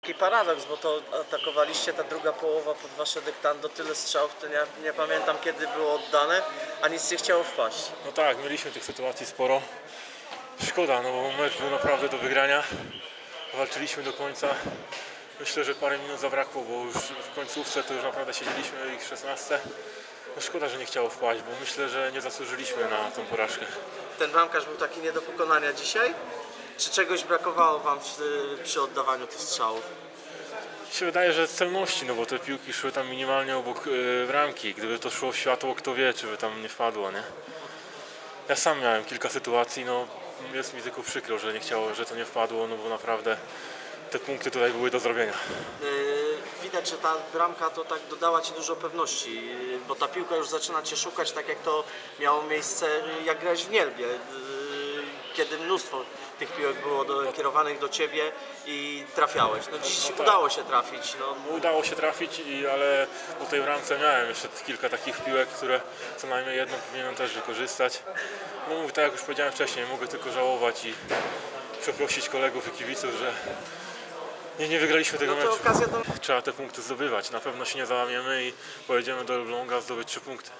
Taki paradoks, bo to atakowaliście ta druga połowa pod wasze dyktando, tyle strzałów, to nie, nie pamiętam kiedy było oddane, a nic nie chciało wpaść. No tak, mieliśmy tych sytuacji sporo. Szkoda, no bo mecz był naprawdę do wygrania. Walczyliśmy do końca. Myślę, że parę minut zabrakło, bo już w końcówce to już naprawdę siedzieliśmy ich 16. No szkoda, że nie chciało wpaść, bo myślę, że nie zasłużyliśmy na tą porażkę. Ten bramkarz był taki nie do pokonania dzisiaj? Czy czegoś brakowało wam przy, przy oddawaniu tych strzałów? Mi się wydaje, że celności, no bo te piłki szły tam minimalnie obok yy, bramki. Gdyby to szło w światło, kto wie, czy by tam nie wpadło, nie? Ja sam miałem kilka sytuacji, no jest mi tylko przykro, że nie chciało, że to nie wpadło, no bo naprawdę te punkty tutaj były do zrobienia. Yy, widać, że ta bramka to tak dodała ci dużo pewności, yy, bo ta piłka już zaczyna cię szukać, tak jak to miało miejsce, yy, jak grałeś w Nielbie, kiedy mnóstwo tych piłek było do, kierowanych do ciebie i trafiałeś. No dziś No tak. udało się trafić. No, Udało się trafić, i, ale po tej bramce miałem jeszcze kilka takich piłek, które co najmniej jedną powinienem też wykorzystać. No mówię, tak jak już powiedziałem wcześniej, mogę tylko żałować i przeprosić kolegów i kibiców, że nie, nie wygraliśmy tego no meczu. Trzeba te punkty zdobywać. Na pewno się nie załamiemy i pojedziemy do Elbląga zdobyć trzy punkty.